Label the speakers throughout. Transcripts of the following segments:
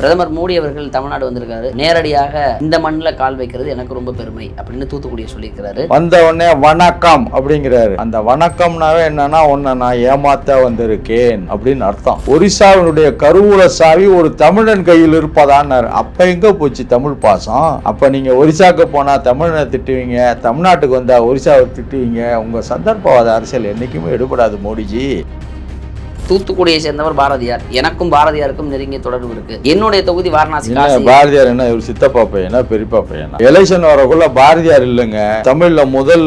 Speaker 1: பிரதமர் மோடி அவர்கள் தமிழ்நாடு வந்திருக்காரு. நேரடியாக இந்த மண்ணில் கால் வைக்கிறது எனக்கு ரொம்ப பெருமை அப்படின்னு தூத்துக்குடியை சொல்லியிருக்கிறாரு.
Speaker 2: வந்த உடனே வணக்கம் அப்படிங்கிறாரு. அந்த வணக்கம்னாவே என்னன்னா உன்னை நான் ஏமாத்த வந்திருக்கேன் அப்படின்னு அர்த்தம். ஒரிசாவினுடைய கருவூல சாவி ஒரு தமிழன் கையில் இருப்பதான்னாரு. அப்ப எங்க போச்சு தமிழ் பாசம்? அப்ப நீங்க ஒரிசாக்கு போனா தமிழனை திட்டுவீங்க தமிழ்நாட்டுக்கு வந்தா ஒரிசாவை திட்டுவீங்க. உங்க சந்தர்ப்பவாத அரசியல் என்னைக்குமே எடுபடாது மோடிஜி.
Speaker 1: தூத்துக்குடியை சேர்ந்தவர் பாரதியார். எனக்கும் பாரதியாருக்கும் நெருங்கிய தொடர்பு இருக்கு. என்னுடைய தொகுதி வாரணாசி
Speaker 2: பாரதியார் என்ன இவர் சித்தப்பா பையனா பெரியப்பா பையனா? எலெக்ஷன் வரக்குள்ள பாரதியார் இல்லைங்க. தமிழ்ல முதல்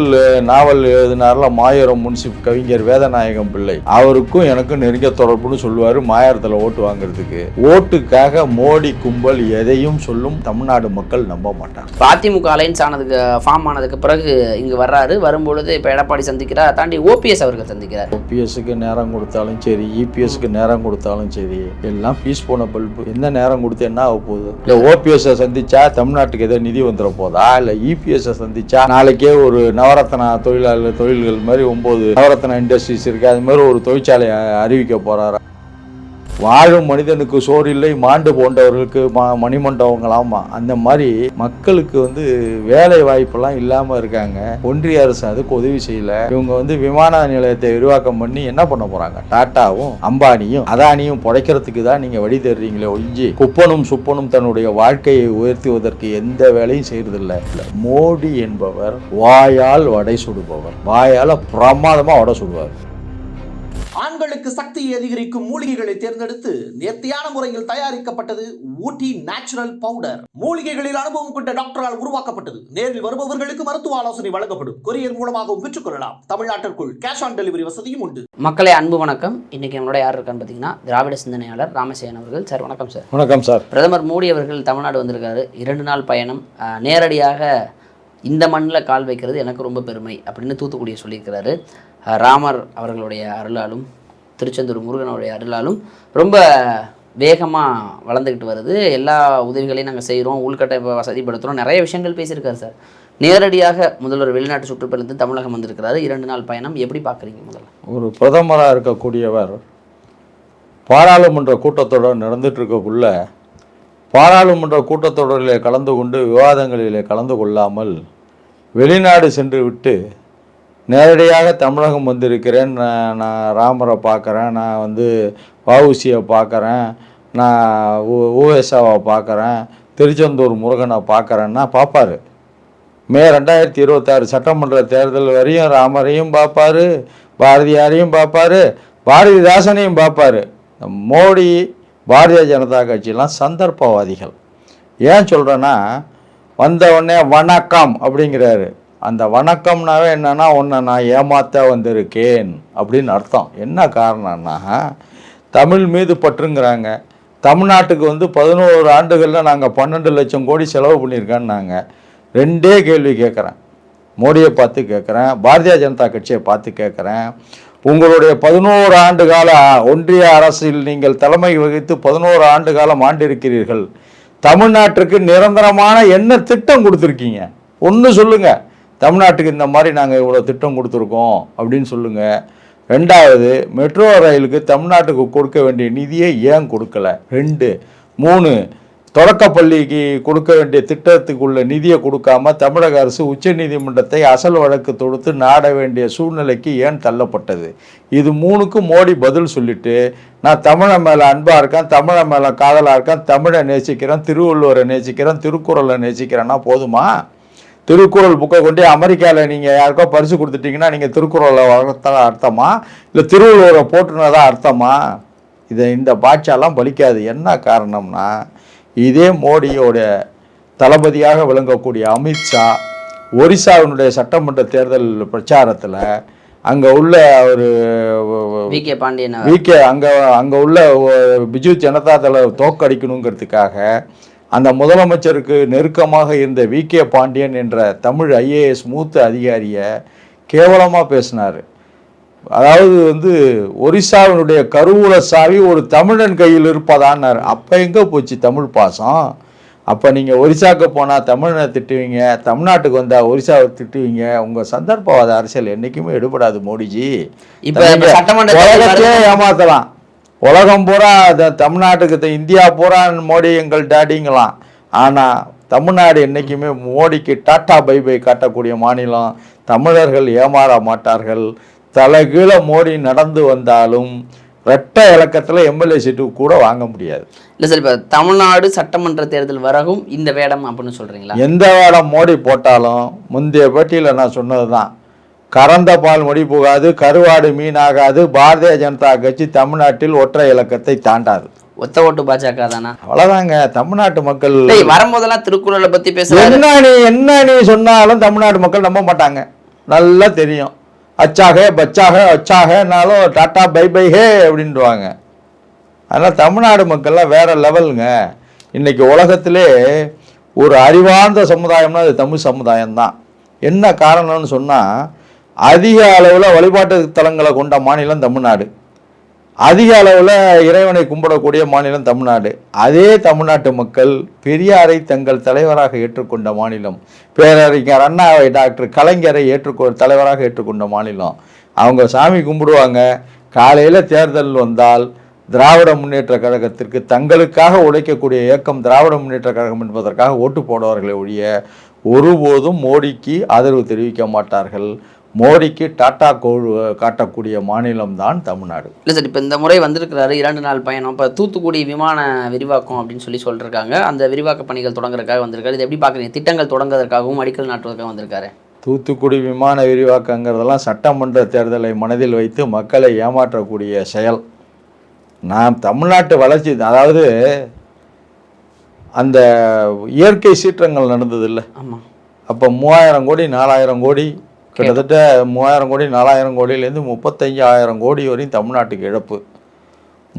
Speaker 2: நாவல் எழுதினார்ல மாயூரம் முன்சிப் கவிஞர் வேதநாயகம் பிள்ளை. அவருக்கும் எனக்கும் நெருங்கிய தொடர்புன்னு சொல்லுவாரு மாயாரத்துல ஓட்டு வாங்குறதுக்கு. ஓட்டுக்காக மோடி கும்பல் எதையும் சொல்லும் தமிழ்நாடு மக்கள் நம்ப மாட்டாங்க.
Speaker 1: அதிமுக அலைன்ஸ் ஆனதுக்கு ஃபார்ம் ஆனதுக்கு பிறகு இங்கு வர்றாரு. வரும்பொழுது இப்போ எடப்பாடி சந்திக்கிறார். தாண்டி ஓபிஎஸ் அவர்கள் சந்திக்கிறார்.
Speaker 2: ஓபிஎஸ்க்கு நேரம் கொடுத்தாலும் சரி இபிஎஸ்க்கு நேரம் கொடுத்தாலும் சரி எல்லாம் பீஸ் போன பல்பு என்ன நேரம் கொடுத்து என்ன ஆக போகுது? இல்லை ஓபிஎஸ்ஸை சந்திச்சா தமிழ்நாட்டுக்கு ஏதோ நிதி வந்துட போதா? இல்லை இபிஎஸ்ஸை சந்திச்சா நாளைக்கே ஒரு நவரத்னா தொழிலாளர் தொழில்கள் மாதிரி ஒன்பது நவரத்னா இண்டஸ்ட்ரீஸ் இருக்கு. அது மாதிரி ஒரு தொழிற்சாலை அறிவிக்க போறாரா? வாழும் மனிதனுக்கு சோறு இல்லை மாண்டு போன்றவர்களுக்கு ம மணிமண்டபங்களாமா அந்த மாதிரி மக்களுக்கு வந்து வேலை வாய்ப்பெல்லாம் இல்லாமல் இருக்காங்க. ஒன்றிய அரசு அதுக்கு உதவி செய்யல. இவங்க வந்து விமான நிலையத்தை விரிவாக்கம் பண்ணி என்ன பண்ண போறாங்க? டாட்டாவும் அம்பானியும் அதானியும் புடைக்கிறதுக்கு தான் நீங்க வழி தருறீங்களே ஒழிஞ்சு குப்பனும் சுப்பனும் தன்னுடைய வாழ்க்கையை உயர்த்துவதற்கு எந்த வேலையும் செய்யறதில்ல மோடி என்பவர் வாயால் வடை சுடுபவர். வாயால் பிரமாதமாக வடை சுடுவார்.
Speaker 3: ஆண்களுக்கு சக்தியை அதிகரிக்கும் மூலிகைகளை தேர்ந்தெடுத்து நேர்த்தியான முறையில் தயாரிக்கப்பட்டது ஊட்டி நேச்சுரல் பவுடர். மூலிகைகளில் அனுபவம் கொண்ட டாக்டரால் உருவாக்கப்பட்டது. நேரில் வருபவர்களுக்கு மருத்துவ ஆலோசனை வழங்கப்படும். கொரியர் மூலமாகவும் பெற்றுக்கொள்ளலாம் தமிழ்நாட்டிற்குள் கேஷ் ஆன் டெலிவரி வசதியும் உண்டு.
Speaker 1: மக்களே அன்பு வணக்கம். இன்னைக்கு நம்மளோட யார் இருக்கான்னு பார்த்தீங்கன்னா திராவிட சிந்தனையாளர் ராமசேகன் அவர்கள். சார் வணக்கம் சார்.
Speaker 2: வணக்கம் சார்.
Speaker 1: பிரதமர் மோடி அவர்கள் தமிழ்நாடு வந்திருக்காரு. இரண்டு நாள் பயணம். நேரடியாக இந்த மண்ணில் கால் வைக்கிறது எனக்கு ரொம்ப பெருமை அப்படின்னு தூத்துக்குடியை சொல்லியிருக்கிறாரு. ராமர் அவர்களுடைய அருளாலும் திருச்செந்தூர் முருகனுடைய அருளாலும் ரொம்ப வேகமாக வளர்ந்துக்கிட்டு வருது. எல்லா உதவிகளையும் நாங்கள் செய்கிறோம் உள்கட்டமைப்பை வசதிப்படுத்துகிறோம் நிறைய விஷயங்கள் பேசியிருக்காரு சார். நேரடியாக முதல்வர் வெளிநாட்டு சுற்றுப்பயணத்தில் தமிழகம் வந்திருக்கிறாரு. இரண்டு நாள் பயணம். எப்படி பார்க்குறீங்க முதல்ல?
Speaker 2: ஒரு பிரதமராக இருக்கக்கூடியவர் பாராளுமன்ற கூட்டத்தொடர் நடந்துட்டுருக்கக்குள்ள பாராளுமன்ற கூட்டத்தொடரிலே கலந்து கொண்டு விவாதங்களிலே கலந்து கொள்ளாமல் வெளிநாடு சென்று விட்டு நேரடியாக தமிழகம் வந்திருக்கிறேன். நான் நான் ராமரை பார்க்குறேன். நான் வந்து வஉசியை பார்க்குறேன். நான் ஊஎஸ்ஆவை பார்க்குறேன். திருச்செந்தூர் முருகனை பார்க்குறேன்னா பார்ப்பாரு. மே ரெண்டாயிரத்தி இருபத்தாறு சட்டமன்ற தேர்தல் வரையும் ராமரையும் பார்ப்பாரு பாரதியாரையும் பார்ப்பாரு பாரதிதாசனையும் பார்ப்பாரு. மோடி பாரதிய ஜனதா கட்சியெலாம் சந்தர்ப்பவாதிகள். ஏன் சொல்கிறேன்னா வந்த உடனே வணக்கம் அப்படிங்கிறாரு. அந்த வணக்கம்னாவே என்னன்னா உன்னை நான் ஏமாத்த வந்திருக்கேன். அப்படின்னு அர்த்தம். என்ன காரணம்னா தமிழ் மீது பற்றுங்கிறாங்க. தமிழ்நாட்டுக்கு வந்து பதினோரு ஆண்டுகளில் நாங்கள் பன்னெண்டு லட்சம் கோடி செலவு பண்ணியிருக்கோன்னாங்க. ரெண்டே கேள்வி கேட்குறேன். மோடியை பார்த்து கேட்குறேன். பாரதிய ஜனதா கட்சியை பார்த்து கேட்குறேன். உங்களுடைய பதினோரு ஆண்டு கால ஒன்றிய அரசில் நீங்கள் தலைமை வகித்து பதினோரு ஆண்டு காலம் ஆண்டிருக்கிறீர்கள். தமிழ்நாட்டுக்கு நிரந்தரமான என்ன திட்டம் கொடுத்துருக்கீங்க? ஒன்று சொல்லுங்கள் தமிழ்நாட்டுக்கு இந்த மாதிரி நாங்கள் இவ்வளோ திட்டம் கொடுத்துருக்கோம் அப்படின்னு சொல்லுங்கள் ரெண்டாவது மெட்ரோ ரயிலுக்கு தமிழ்நாட்டுக்கு கொடுக்க வேண்டிய நிதியை ஏன் கொடுக்கல? ரெண்டு மூணு தொடக்கப்பள்ளிக்கு கொடுக்க வேண்டிய திட்டத்துக்குள்ள நிதியை கொடுக்காம தமிழக அரசு உச்சநீதிமன்றத்தை அசல் வழக்கு தொடுத்து நாட வேண்டிய சூழ்நிலைக்கு ஏன் தள்ளப்பட்டது? இது மூணுக்கும் மோடி பதில் சொல்லிட்டு நான் தமிழை மேலே அன்பாக இருக்கேன் தமிழை மேலே காதலாக இருக்கேன் தமிழை நேசிக்கிறேன் திருவள்ளுவரை நேசிக்கிறேன் திருக்குறளை நேசிக்கிறேன்னா போதுமா? திருக்குறள் புக்கை கொண்டு அமெரிக்காவில் நீங்கள் யாருக்கோ பரிசு கொடுத்துட்டீங்கன்னா நீங்கள் திருக்குறளை வளர்த்தா அர்த்தமா? இல்லை திருவள்ளுவரை போட்டுனதா அர்த்தமா? இதை இந்த பாட்சாலாம் பலிக்காது என்ன காரணம்னா இதே மோடியோட தளபதியாக விளங்கக்கூடிய அமித்ஷா ஒரிசாவினுடைய சட்டமன்ற தேர்தல் பிரச்சாரத்தில் அங்கே உள்ள ஒரு
Speaker 1: வி கே பாண்டியன்
Speaker 2: விகே அங்கே அங்கே உள்ள பிஜு ஜனதா தள தோக்கடிக்கணுங்கிறதுக்காக அந்த முதலமைச்சருக்கு நெருக்கமாக இருந்த வி. கே. பாண்டியன் என்ற தமிழ் ஐஏஎஸ் மூத்த அதிகாரியை கேவலமாக பேசினார். அதாவது வந்து ஒரிசாவினுடைய கருவூல சாவி ஒரு தமிழன் கையில் இருப்பதான்னார். அப்போ எங்கே போச்சு தமிழ் பாசம்? அப்போ நீங்கள் ஒரிசாக்கு போனால் தமிழனை திட்டுவீங்க தமிழ்நாட்டுக்கு வந்தால் ஒரிசாவை திட்டுவீங்க உங்கள் சந்தர்ப்பவாத அரசியல் என்றைக்குமே எடுபடாது மோடிஜி.
Speaker 1: இப்ப சட்டமன்ற
Speaker 2: ஏமாத்தலாம். உலகம் பூரா தமிழ்நாட்டுக்கு இந்தியா பூரா மோடி எங்கள் டேடிங்களாம். ஆனால் தமிழ்நாடு என்றைக்குமே மோடிக்கு டாட்டா பை பை காட்டக்கூடிய மாநிலம். தமிழர்கள் ஏமாற மாட்டார்கள். தலைகீழ மோடி நடந்து வந்தாலும் ரெட்ட இலக்கத்தில் எம்எல்ஏ சீட்டு கூட வாங்க முடியாது.
Speaker 1: இல்லை சார் இப்போ தமிழ்நாடு சட்டமன்ற தேர்தல் வரகும் இந்த வேடம் அப்படின்னு சொல்றீங்களா?
Speaker 2: எந்த வேடம் மோடி போட்டாலும் முந்தைய பேட்டியில் நான் சொன்னது தான் கறந்த பால் மொழி புகாது கருவாடு மீனாகாது. பாரதிய ஜனதா கட்சி தமிழ்நாட்டில் ஒற்றை இலக்கத்தை தாண்டாது.
Speaker 1: ஒத்த ஓட்டு பாஜக தானா
Speaker 2: அவ்வளோதாங்க தமிழ்நாட்டு மக்கள்
Speaker 1: வரும்போதெல்லாம் திருக்குறளை பத்தி பேசுறாரு.
Speaker 2: என்ன நீ என்ன நீ சொன்னாலும் தமிழ்நாட்டு மக்கள் நம்ப மாட்டாங்க. நல்லா தெரியும். அச்சாக பச்சாக அச்சாகனாலும் டாட்டா பை பை ஹே அப்படின்ட்டுவாங்க அதனால் தமிழ்நாடு மக்கள்லாம் வேற லெவலுங்க. இன்னைக்கு உலகத்திலே ஒரு அறிவார்ந்த சமுதாயம்னா அது தமிழ் சமுதாயம் தான் என்ன காரணம்னு சொன்னால் அதிக அளவில் வழிபாட்டு தலங்களை கொண்ட மாநிலம் தமிழ்நாடு. அதிக அளவில் இறைவனை கும்பிடக்கூடிய மாநிலம் தமிழ்நாடு. அதே தமிழ்நாட்டு மக்கள் பெரியாரை தங்கள் தலைவராக ஏற்றுக்கொண்ட மாநிலம். பேரறிஞர் அண்ணாவை டாக்டர் கலைஞரை ஏற்றுக்கொ தலைவராக ஏற்றுக்கொண்ட மாநிலம். அவங்க சாமி கும்பிடுவாங்க. காலையில் தேர்தல் வந்தால் திராவிட முன்னேற்ற கழகத்திற்கு தங்களுக்காக உழைக்கக்கூடிய இயக்கம் திராவிட முன்னேற்ற கழகம் என்பதற்காக ஓட்டு போடுவார்களே ஒழிய ஒருபோதும் மோடிக்கு ஆதரவு தெரிவிக்க மாட்டார்கள். மோடிக்கு டாட்டா கோழு காட்டக்கூடிய மாநிலம்தான் தமிழ்நாடு.
Speaker 1: இல்லை சார் இப்போ இந்த முறை வந்திருக்கிறாரு இரண்டு நாள் பயணம். இப்போ தூத்துக்குடி விமான விரிவாக்கம் அப்படின்னு சொல்லி சொல்லிருக்காங்க. அந்த விரிவாக்க பணிகள் தொடங்குறதுக்காக வந்திருக்காரு. இது எப்படி பார்க்குறீங்க திட்டங்கள் தொடங்குவதற்காகவும் அடிக்கல் நாட்டுவதற்காக வந்திருக்காரு.
Speaker 2: தூத்துக்குடி விமான விரிவாக்கங்கிறதெல்லாம் சட்டமன்ற தேர்தலை மனதில் வைத்து மக்களை ஏமாற்றக்கூடிய செயல். நான் தமிழ்நாட்டு வளர்ச்சி அதாவது அந்த இயற்கை சீற்றங்கள் நடந்தது இல்லை
Speaker 1: ஆமாம்
Speaker 2: அப்போ மூவாயிரம் கோடி நாலாயிரம் கோடி கிட்டத்தட்ட மூவாயிரம் கோடி நாலாயிரம் கோடியிலேருந்து முப்பத்தஞ்சு ஆயிரம் கோடி வரையும் தமிழ்நாட்டுக்கு இழப்பு.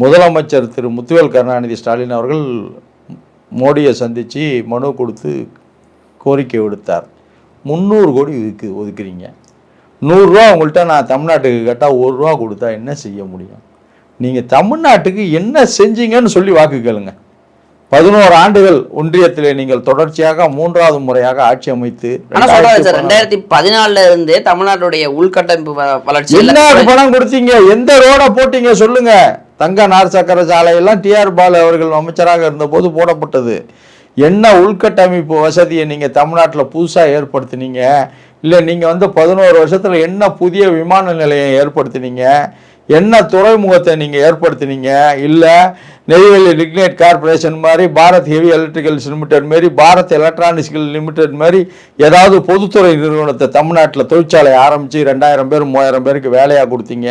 Speaker 2: முதலமைச்சர் திரு. முத்துவேல் கருணாநிதி ஸ்டாலின் அவர்கள் மோடியை சந்தித்து மனு கொடுத்து கோரிக்கை விடுத்தார். முந்நூறு கோடி ஒதுக்கு ஒதுக்குறீங்க. நூறுரூவா உங்கள்கிட்ட நான் தமிழ்நாட்டுக்கு கேட்டால் ஒரு ரூபா கொடுத்தா என்ன செய்ய முடியும்? நீங்கள் தமிழ்நாட்டுக்கு என்ன செஞ்சீங்கன்னு சொல்லி வாக்கு கேளுங்கள் பதினோரு ஆண்டுகள் ஒன்றியத்திலே நீங்கள் தொடர்ச்சியாக மூன்றாவது முறையாக ஆட்சி அமைத்து ரெண்டாயிரத்தி
Speaker 1: பதினாலுல இருந்தே தமிழ்நாட்டுடைய உள்கட்டமைப்பு வளர்ச்சி
Speaker 2: என்ன பணம் கொடுத்தீங்க? எந்த ரோட போட்டீங்க சொல்லுங்க. தங்க நார் சக்கர சாலையெல்லாம் டிஆர் பாலு அவர்கள் அமைச்சராக இருந்தபோது போடப்பட்டது. என்ன உள்கட்டமைப்பு வசதியை நீங்க தமிழ்நாட்டில் புதுசா ஏற்படுத்தினீங்க? இல்லை நீங்க வந்து பதினோரு வருஷத்துல என்ன புதிய விமான நிலையம் ஏற்படுத்தினீங்க? என்ன துறைமுகத்தை நீங்கள் ஏற்படுத்தினீங்க? இல்லை நெய்வேலி லிக்னேட் கார்பரேஷன் மாதிரி பாரத் ஹெவி எலக்ட்ரிக்கல்ஸ் லிமிடெட் மாதிரி பாரத் எலக்ட்ரானிக்ஸ் லிமிடெட் மாதிரி ஏதாவது பொதுத்துறை நிறுவனத்தை தமிழ்நாட்டில் தொழிற்சாலை ஆரம்பித்து ரெண்டாயிரம் பேர் மூவாயிரம் பேருக்கு வேலையாக கொடுத்தீங்க.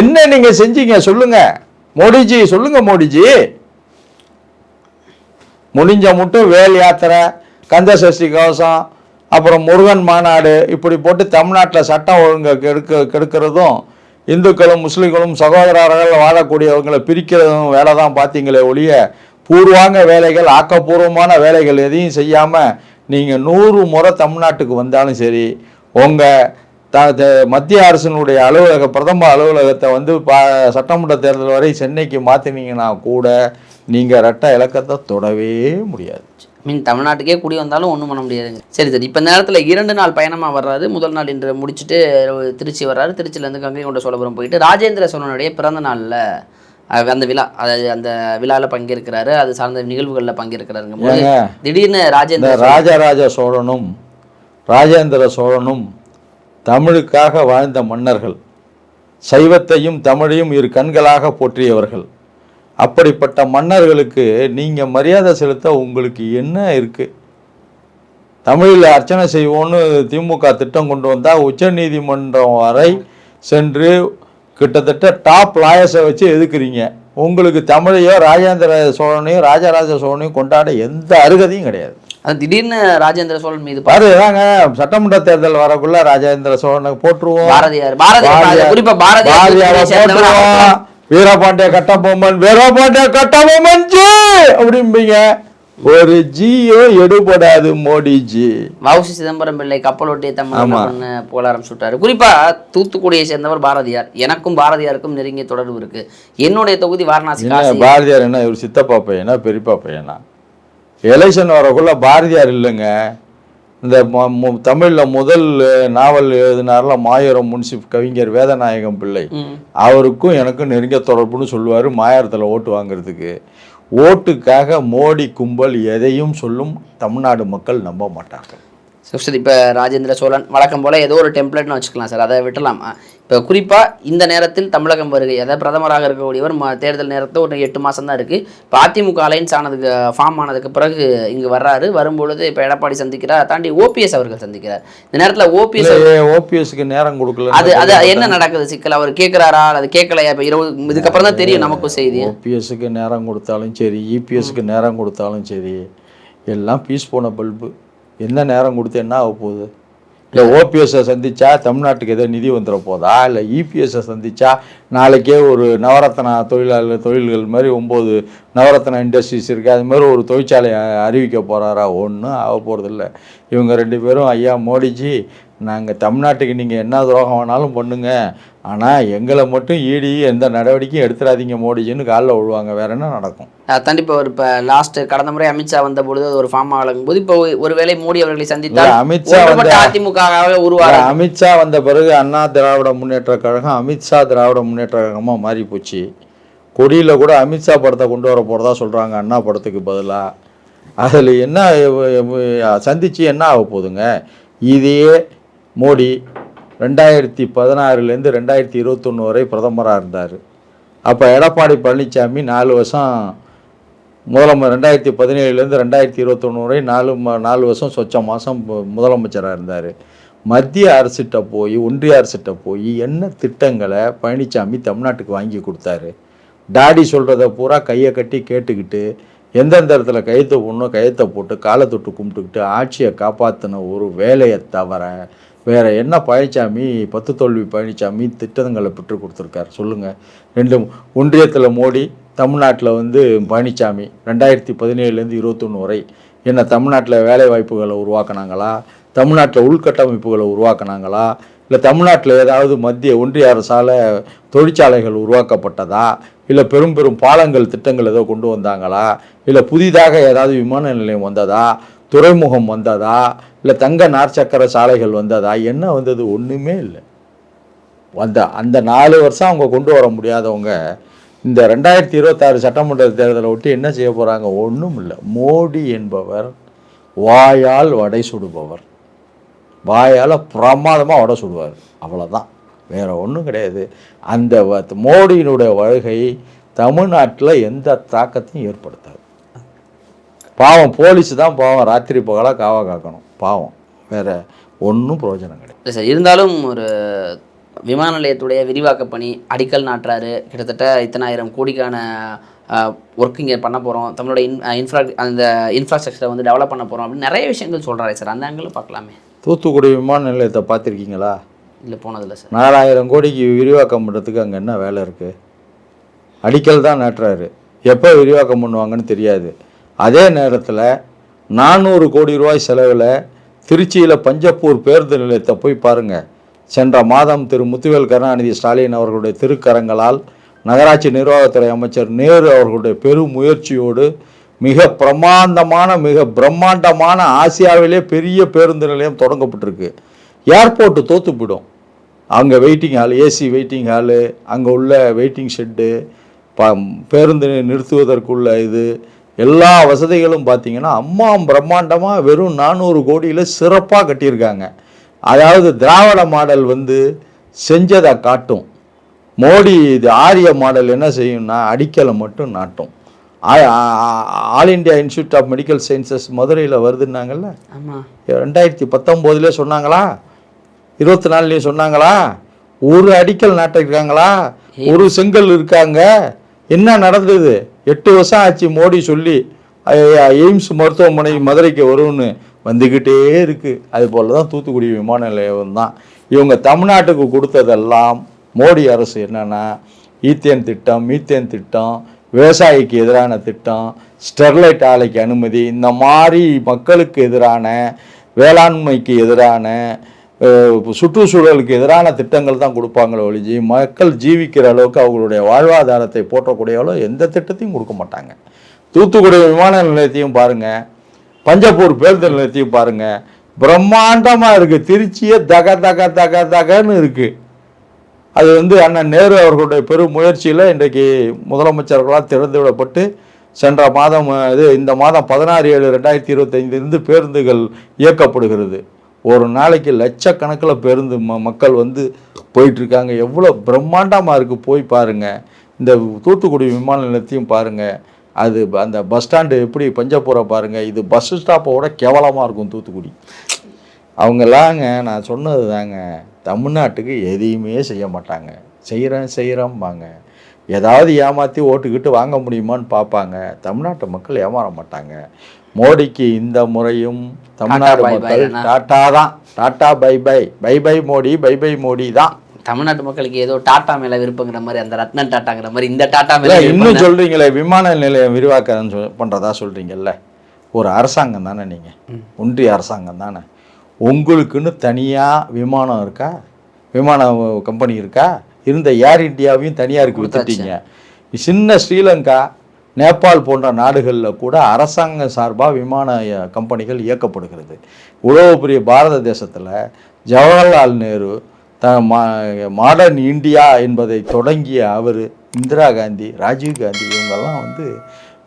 Speaker 2: என்ன நீங்கள் செஞ்சீங்க? சொல்லுங்கள் மோடிஜி சொல்லுங்கள் மோடிஜி. முடிஞ்ச மட்டும் வேல் யாத்திரை கந்த சஷ்டி கவசம் அப்புறம் முருகன் மாநாடு இப்படி போட்டு தமிழ்நாட்டில் சட்டம் ஒழுங்கை கெடுக்க கெடுக்கிறதும் இந்துக்களும் முஸ்லீம்களும் சகோதரர்கள் வாழக்கூடியவங்களை பிரிக்கிறதும் வேலை தான் பார்த்தீங்களே ஒழிய பூர்வாங்க வேலைகள் ஆக்கப்பூர்வமான வேலைகள் எதையும் செய்யாமல் நீங்கள் நூறு முறை தமிழ்நாட்டுக்கு வந்தாலும் சரி உங்கள் த த- மத்திய அரசினுடைய அலுவலக பிரதம அலுவலகத்தை வந்து பா சட்டமன்ற தேர்தல் வரை சென்னைக்கு மாற்றினீங்கன்னா கூட நீங்கள் ரெட்ட இலக்கத்தை தொடவே முடியாது.
Speaker 1: மீன் தமிழ்நாட்டுக்கே குடி வந்தாலும் ஒன்றும் பண்ண முடியாதுங்க. சரி சரி. இப்போ இந்த நேரத்தில் இரண்டு நாள் பயணமாக வர்றாரு. முதல் நாள் இன்று முடிச்சுட்டு திருச்சி வர்றாரு. திருச்சியிலேருந்து கங்கை கொண்ட சோழபுரம் போயிட்டு ராஜேந்திர சோழனுடைய பிறந்த நாளில் அந்த விழா அதாவது அந்த விழாவில் பங்கேற்கிறாரு. அது சார்ந்த நிகழ்வுகளில் பங்கேற்கிறாருங்க. திடீர்னு ராஜேந்திர
Speaker 2: ராஜராஜ சோழனும் ராஜேந்திர சோழனும் தமிழுக்காக வாழ்ந்த மன்னர்கள் சைவத்தையும் தமிழையும் இரு கண்களாக போற்றியவர்கள். அப்படிப்பட்ட மன்னர்களுக்கு நீங்கள் மரியாதை செலுத்த உங்களுக்கு என்ன இருக்கு? தமிழில் அர்ச்சனை செய்வோன்னு திமுக திட்டம் கொண்டு வந்தால் உச்சநீதிமன்றம் வரை சென்று கிட்டத்தட்ட டாப் லாயர்ஸை வச்சு எதுக்குறீங்க? உங்களுக்கு தமிழையோ ராஜேந்திர சோழனையோ ராஜராஜ சோழனையும் கொண்டாட எந்த அருகதையும் கிடையாது.
Speaker 1: அது திடீர்னு ராஜேந்திர சோழன் மீது
Speaker 2: பாரு தாங்க சட்டமன்ற தேர்தல் வரக்குள்ள ராஜேந்திர சோழனை போட்டுருவோம்
Speaker 1: பாரதியார். பாரதியார். குறிப்பா பாரதியார்
Speaker 2: வீரபாண்டிய கட்டபொம்மன் வீரபாண்டிய கட்டபொம்மன் ஜி அப்படிம்பீங்க. ஒரு ஜியோ எடுபடாது மோடிஜி.
Speaker 1: வவுசி சிதம்பரம் பிள்ளை கப்பலோட்டிய தமிழ் புகழ ஆரம்பிச்சுட்டாரு. குறிப்பா தூத்துக்குடியை சேர்ந்தவர் பாரதியார். எனக்கும் பாரதியாருக்கும் நெருங்கிய தொடர்பு இருக்கு. என்னுடைய தொகுதி வாரணாசி
Speaker 2: பாரதியார் என்ன இவர் சித்தப்பா பையனா பெரியப்பா பையனா? எலெக்ஷன் வரக்குள்ள பாரதியார் இல்லைங்க. இந்த தமிழில் முதல் நாவல் எழுதினார்ல மாயூரம் முன்சிப் கவிஞர் வேதநாயகம் பிள்ளை. அவருக்கும் எனக்கும் நெருங்கிய தொடர்புன்னு சொல்லுவார் மாயாரத்தில் ஓட்டு வாங்குறதுக்கு. ஓட்டுக்காக மோடி கும்பல் எதையும் சொல்லும் தமிழ்நாடு மக்கள் நம்ப மாட்டார்கள்
Speaker 1: சரி இப்போ ராஜேந்திர சோழன் வழக்கம் போல் ஏதோ ஒரு டெம்ப்ளேட்னு வச்சுக்கலாம் சார். அதை விட்டலாம். இப்போ குறிப்பாக இந்த நேரத்தில் தமிழகம் வருகை அதாவது பிரதமராக இருக்கக்கூடியவர் ம தேர்தல் நேரத்தில் ஒரு எட்டு மாதம் தான் இருக்குது இப்போ அதிமுக அலைன்ஸ் ஆனதுக்கு ஃபார்ம் ஆனதுக்கு பிறகு இங்கே வர்றாரு. வரும்பொழுது இப்போ எடப்பாடி சந்திக்கிறார். தாண்டி ஓபிஎஸ் அவர்கள் சந்திக்கிறார். இந்த நேரத்தில் ஓபிஎஸ்
Speaker 2: ஓபிஎஸ்க்கு நேரம் கொடுக்கல
Speaker 1: அது அது என்ன நடக்குது? சிக்கல் அவர் கேட்குறாரா அது கேட்கலையா? இப்போ இருபது இதுக்கப்புறம் தான் தெரியும் நமக்கும் செய்தி.
Speaker 2: ஓபிஎஸ்க்கு நேரம் கொடுத்தாலும் சரி இபிஎஸ்க்கு நேரம் கொடுத்தாலும் சரி எல்லாம் பீஸ் போன பல்பு என்ன நேரம் கொடுத்து என்ன ஆக போகுது? இல்லை. ஓபிஎஸ்ஸை சந்திச்சா தமிழ்நாட்டுக்கு ஏதோ நிதி வந்துட போதா? இல்லை இபிஎஸ்ஸை சந்திச்சா நாளைக்கே ஒரு நவரத்னா தொழிலாளர் தொழில்கள் மாதிரி ஒம்பது நவரத்னா இண்டஸ்ட்ரீஸ் இருக்குது அது மாதிரி ஒரு தொழிற்சாலை அ- அறிவிக்க போகிறாரா ஒன்றும் ஆக போகிறதில்ல இவங்க ரெண்டு பேரும் ஐயா மோடிஜி நாங்கள் தமிழ்நாட்டுக்கு நீங்கள் என்ன துரோகம் வேணாலும் பண்ணுங்க. ஆனால் எங்களை மட்டும் ஈடி எந்த நடவடிக்கையும் எடுத்துடாதீங்க மோடிஜின்னு காலில் விழுவாங்க. வேற என்ன நடக்கும்?
Speaker 1: தாண்டி இப்போ ஒரு இப்போ லாஸ்ட் கடந்த முறை அமித்ஷா வந்த பொழுது ஒரு ஃபார்ம் ஆகும் போது இப்போ ஒருவேளை மோடி அவர்களை சந்தித்தால்
Speaker 2: அமித்ஷா வந்து-
Speaker 1: அதிமுகவாக உருவாக
Speaker 2: அமித்ஷா வந்த பிறகு அண்ணா திராவிட முன்னேற்ற கழகம் அமித்ஷா திராவிட முன்னேற்ற கழகமாக மாறி போச்சு கொடியில் கூட அமித்ஷா படத்தை கொண்டு வர போகிறதா சொல்கிறாங்க அண்ணா படத்துக்கு பதிலாக அதில் என்ன சந்தித்து என்ன ஆக போகுதுங்க? இதையே மோடி ரெண்டாயிரத்தி பதினாறுலேருந்து ரெண்டாயிரத்தி இருபத்தொன்று வரை பிரதமராக இருந்தார். அப்போ எடப்பாடி பழனிசாமி நாலு வருஷம் முதலமை ரெண்டாயிரத்தி பதினேழுலேருந்து ரெண்டாயிரத்தி இருபத்தொன்று வரை நாலு ம நாலு வருஷம் சொச்ச மாதம் முதலமைச்சராக இருந்தார். மத்திய அரசிட்ட போய் ஒன்றிய அரசிட்ட போய் என்ன திட்டங்களை பழனிசாமி தமிழ்நாட்டுக்கு வாங்கி கொடுத்தாரு? டாடி சொல்கிறத பூரா கையை கட்டி கேட்டுக்கிட்டு எந்தெந்த இடத்துல கையத்தை போடணும் கையத்தை போட்டு காலை தொட்டு கும்பிட்டுக்கிட்டு ஆட்சியை காப்பாற்றின ஒரு வேலையை தவிர வேற என்ன பழனிசாமி பத்து தோல்வி பழனிசாமி திட்டங்களை பெற்று கொடுத்துருக்காரு? சொல்லுங்கள் ரெண்டு ஒன்றியத்தில் மோடி தமிழ்நாட்டில் வந்து பழனிசாமி ரெண்டாயிரத்தி பதினேழுலேருந்து இருபத்தொன்று வரை என்ன தமிழ்நாட்டில் வேலை வாய்ப்புகளை உருவாக்குனாங்களா? தமிழ்நாட்டில் உள்கட்டமைப்புகளை உருவாக்குனாங்களா? இல்லை தமிழ்நாட்டில் ஏதாவது மத்திய ஒன்றிய அரசால் தொழிற்சாலைகள் உருவாக்கப்பட்டதா? இல்லை பெரும் பெரும் பாலங்கள் திட்டங்கள் ஏதோ கொண்டு வந்தாங்களா? இல்லை புதிதாக ஏதாவது விமான நிலையம் வந்ததா? துறைமுகம் வந்ததா? இல்லை தங்க நார்ச்சக்கர சாலைகள் வந்ததா? என்ன வந்தது? ஒன்றுமே இல்லை. வந்த அந்த நாலு வருஷம் அவங்க கொண்டு வர முடியாதவங்க இந்த ரெண்டாயிரத்தி இருபத்தாறு சட்டமன்ற தேர்தலை ஒட்டி என்ன செய்ய போகிறாங்க ஒன்றும் இல்லை. மோடி என்பவர் வாயால் வடை சுடுபவர். வாயால் பிரமாதமாக வடை சுடுவார். அவ்வளோதான் வேற ஒன்றும் கிடையாது. அந்த மோடியினுடைய வருகை தமிழ்நாட்டில் எந்த தாக்கத்தையும் ஏற்படுத்தாது. பாவம் போலீஸ் தான் பாவம் ராத்திரி பகலாக காவா காக்கணும். பாவம். வேற ஒன்றும் பிரயோஜனம் கிடையாது.
Speaker 1: இல்லை சார் இருந்தாலும் ஒரு விமான நிலையத்துடைய விரிவாக்க பணி அடிக்கல் நாட்டுறாரு. கிட்டத்தட்ட இத்தனாயிரம் கோடிக்கான ஒர்க் இங்கே பண்ண போகிறோம் தமிழோட இன் இன்ஃப்ரா அந்த இன்ஃப்ராஸ்ட்ரக்சரை வந்து டெவலப் பண்ண போகிறோம் அப்படின்னு நிறைய விஷயங்கள் சொல்கிறாரு சார். அந்த ஆங்கிள் பார்க்கலாமே.
Speaker 2: தூத்துக்குடி விமான நிலையத்தை பார்த்துருக்கீங்களா?
Speaker 1: இல்லை போனதில்லை சார்.
Speaker 2: நாலாயிரம் கோடிக்கு விரிவாக்கம் பண்ணுறதுக்கு அங்கே என்ன வேலை இருக்குது அடிக்கல் தான் நாட்டுறாரு. எப்போ விரிவாக்கம் பண்ணுவாங்கன்னு தெரியாது. அதே நேரத்தில் நானூறு கோடி ரூபாய் செலவில் திருச்சியில் பஞ்சப்பூர் பேருந்து நிலையத்தை போய் பாருங்கள் சென்ற மாதம் திரு. முத்துவேல் கருணாநிதி ஸ்டாலின் அவர்களுடைய திருக்கரங்களால் நகராட்சி நிர்வாகத்துறை அமைச்சர் நேரு அவர்களுடைய பெரும் முயற்சியோடு மிக பிரமாண்டமான மிக பிரம்மாண்டமான ஆசியாவிலே பெரிய பேருந்து நிலையம் தொடங்கப்பட்டிருக்கு. ஏர்போர்ட்டு தோத்து போயிடும். அங்கே waiting hall AC waiting hall அங்கே உள்ள வெயிட்டிங் ஷெட்டு ப பேருந்து நிறுத்துவதற்குள்ள இது எல்லா வசதிகளும் பார்த்தீங்கன்னா அம்மா பிரம்மாண்டமாக வெறும் நானூறு கோடியில் சிறப்பாக கட்டியிருக்காங்க. அதாவது திராவிட மாடல் வந்து செஞ்சதை காட்டும். மோடி இது ஆரிய மாடல் என்ன செய்யும்னா அடிக்கலை மட்டும் நாட்டும். All India institute of medical sciences மதுரையில் வருதுன்னாங்கல்ல? ரெண்டாயிரத்தி பத்தொம்போதுலேயே சொன்னாங்களா? இருபத்தி நாலுலேயும் சொன்னாங்களா? ஒரு அடிக்கல் நாட்டிருக்காங்களா? ஒரு செங்கல் இருக்காங்க. என்ன நடந்தது? எட்டு வருஷம் ஆச்சு மோடி சொல்லி. எய்ம்ஸ் மருத்துவமனை மதுரைக்கு வரும்னு வந்துக்கிட்டே இருக்குது அது போல தான் தூத்துக்குடி விமான நிலையம் தான். இவங்க தமிழ்நாட்டுக்கு கொடுத்ததெல்லாம் மோடி அரசு என்னன்னா ஈத்தேன் திட்டம் மீத்தேன் திட்டம் விவசாயிக்கு எதிரான திட்டம் ஸ்டெர்லைட் ஆலைக்கு அனுமதி இந்த மாதிரி மக்களுக்கு எதிரான வேளாண்மைக்கு எதிரான சுற்றுச்சூழலுக்கு எதிரான திட்டங்கள் தான் கொடுப்பாங்களே ஒழிஞ்சி மக்கள் ஜீவிக்கிற அளவுக்கு அவங்களுடைய வாழ்வாதாரத்தை போற்றக்கூடிய அளவு எந்த திட்டத்தையும் கொடுக்க மாட்டாங்க. தூத்துக்குடி விமான நிலையத்தையும் பாருங்கள் பஞ்சப்பூர் பேருந்து நிலையத்தையும் பாருங்கள் பிரம்மாண்டமாக இருக்குது திருச்சியே தக தக தக தகன்னு இருக்குது அது வந்து அண்ணன் நேரு அவர்களுடைய பெரும் முயற்சியில் இன்றைக்கு முதலமைச்சர்களால் திறந்து விடப்பட்டு சென்ற மாதம் இது இந்த மாதம் பதினாறு ஏழு ரெண்டாயிரத்தி இருபத்தைந்திலிருந்து பேருந்துகள் இயக்கப்படுகிறது. ஒரு நாளைக்கு லட்சக்கணக்கில் பேருந்து ம மக்கள் வந்து போயிட்டுருக்காங்க. எவ்வளோ பிரம்மாண்டமாக இருக்குது போய் பாருங்கள் இந்த தூத்துக்குடி விமான நிலையத்தையும் பாருங்கள் அது அந்த பஸ் ஸ்டாண்டு எப்படி பஞ்சப்பூரை பாருங்கள் இது பஸ் ஸ்டாப்போட கேவலமாக இருக்கும் தூத்துக்குடி. அவங்கெல்லாங்க நான் சொன்னது தாங்க. தமிழ்நாட்டுக்கு எதையுமே செய்ய மாட்டாங்க. செய்கிறேன் செய்கிறோம்பாங்க ஏதாவது ஏமாற்றி ஓட்டுக்கிட்டு வாங்க முடியுமான்னு பார்ப்பாங்க. தமிழ்நாட்டு மக்கள் ஏமாற மாட்டாங்க. மோடிக்கு இந்த முறையும் தமிழ்நாடு மக்கள்? டாட்டா தான் tata bye bye. Bye bye Modi bye bye Modi தான்
Speaker 1: தமிழ்நாட்டு மக்களுக்கு ஏதோ டாட்டா மேல விருப்பங்கிற மாதிரி அந்த ரத்னன் டாட்டாங்கிற மாதிரி இந்த டாட்டா மேல
Speaker 2: இன்னும்
Speaker 1: தான்.
Speaker 2: சொல்கிறீங்களே விமான நிலையம் விரிவாக்கம் சொல் பண்ணுறதா சொல்கிறீங்கல்ல ஒரு அரசாங்கம் தானே நீங்கள் ஒன்றிய அரசாங்கம் தானே? உங்களுக்குன்னு தனியாக விமானம் இருக்கா? விமான கம்பெனி இருக்கா? இருந்த ஏர் இந்தியாவையும் தனியாருக்கு வித்துட்டீங்க. சின்ன ஸ்ரீலங்கா நேபாள் போன்ற நாடுகளில் கூட அரசாங்க சார்பாக விமான கம்பெனிகள் இயக்கப்படுகிறது. இவ்வளவு பெரிய பாரத தேசத்தில் Jawaharlal Nehru the modern India என்பதை தொடங்கிய அவர் இந்திரா காந்தி ராஜீவ் காந்தி இவங்கெல்லாம் வந்து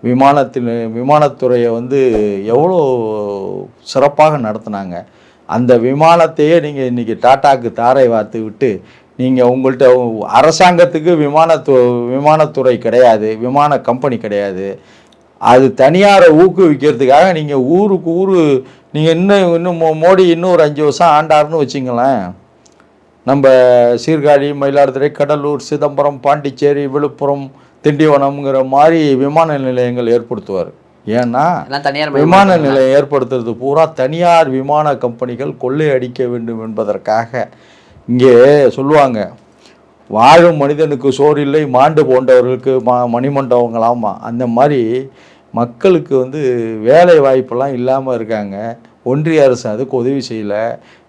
Speaker 2: விமானத்தில் விமானத்துறையை வந்து எவ்வளோ சிறப்பாக நடத்துனாங்க. அந்த விமானத்தையே நீங்கள் இன்றைக்கி டாட்டாக்கு தாரை வார்த்து விட்டு நீங்கள் உங்கள்கிட்ட அரசாங்கத்துக்கு விமானத்து விமானத்துறை கிடையாது விமான கம்பெனி கிடையாது. அது தனியாரை ஊக்குவிக்கிறதுக்காக நீங்கள் ஊருக்கு ஊர் நீங்கள் இன்னும் இன்னும் மோடி இன்னும் ஒரு அஞ்சு வருஷம் ஆண்டாருன்னு வச்சிங்களேன். நம்ம சீர்காழி மயிலாடுதுறை கடலூர் சிதம்பரம் பாண்டிச்சேரி விழுப்புரம் திண்டிவனம்ங்கிற மாதிரி விமான நிலையங்கள் ஏற்படுத்துவார். ஏன்னா
Speaker 1: தனியார்
Speaker 2: விமான நிலையம் ஏற்படுத்துறது பூரா தனியார் விமான கம்பெனிகள் கொள்ளையடிக்க வேண்டும் என்பதற்காக. இங்கே சொல்லுவாங்க வாழும் மனிதனுக்கு சோறு இல்லை மாண்டு போன்றவர்களுக்கு மா மணிமண்டபங்களாமா அந்த மாதிரி மக்களுக்கு வந்து வேலை வாய்ப்பெல்லாம் இல்லாமல் இருக்காங்க. ஒன்றிய அரசு அதுக்கு உதவி செய்யலை.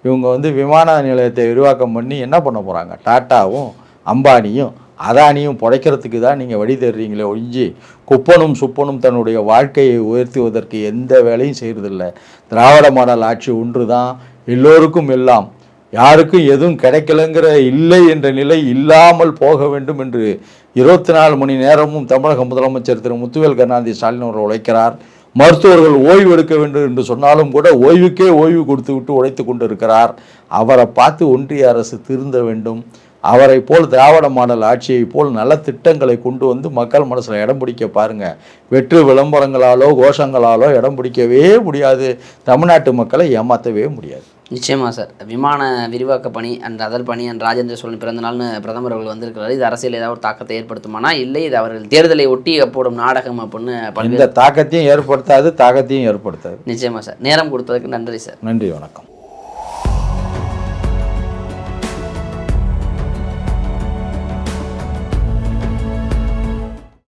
Speaker 2: இவங்க வந்து விமான நிலையத்தை விரிவாக்கம் பண்ணி என்ன பண்ண போகிறாங்க டாட்டாவும் அம்பானியும் அதானியும் புடைக்கிறதுக்கு தான் நீங்கள் வழி தர்றீங்களே ஒழிஞ்சு குப்பனும் சுப்பனும் தன்னுடைய வாழ்க்கையை உயர்த்துவதற்கு எந்த வேலையும் செய்கிறதில்ல திராவிட மாடல் ஆட்சி ஒன்று தான் எல்லோருக்கும் எல்லாம். யாருக்கும் எதுவும் கிடைக்கலங்கிற இல்லை என்ற நிலை இல்லாமல் போக வேண்டும் என்று இருபத்தி நாலு மணி நேரமும் தமிழக முதலமைச்சர் திரு முத்துவேல் கருணாநிதி ஸ்டாலின் அவர்கள் உழைக்கிறார். மருத்துவர்கள் ஓய்வு எடுக்க வேண்டும் என்று சொன்னாலும் கூட ஓய்வுக்கே ஓய்வு கொடுத்து விட்டு உழைத்து கொண்டிருக்கிறார். அவரை பார்த்து ஒன்றிய அரசு திருந்த வேண்டும். அவரை போல் திராவிட மாடல் ஆட்சியை போல் நல்ல திட்டங்களை கொண்டு வந்து மக்கள் மனசில் இடம் பிடிக்க பாருங்கள் வெற்று விளம்பரங்களாலோ கோஷங்களாலோ இடம் பிடிக்கவே முடியாது. தமிழ்நாட்டு மக்களை ஏமாற்றவே முடியாது.
Speaker 1: நிச்சயமா சார். விமான விரிவாக்க பணி அண்ட் அதர் பணி அண்ட் ராஜேந்திர சோழன் பிறந்த நாள்னு பிரதமர் அவர்கள் வந்திருக்கிறாரு. இது அரசியல் ஏதாவது ஒரு தாக்கத்தை ஏற்படுத்துமானா? இல்லை இது அவர்கள் தேர்தலை ஒட்டி போடும் நாடகம் அப்படின்னு
Speaker 2: இந்த தாக்கத்தையும் ஏற்படுத்தாது தாக்கத்தையும் ஏற்படுத்தாது.
Speaker 1: நிச்சயமா சார். நேரம் கொடுத்ததுக்கு நன்றி சார்.
Speaker 2: நன்றி வணக்கம்.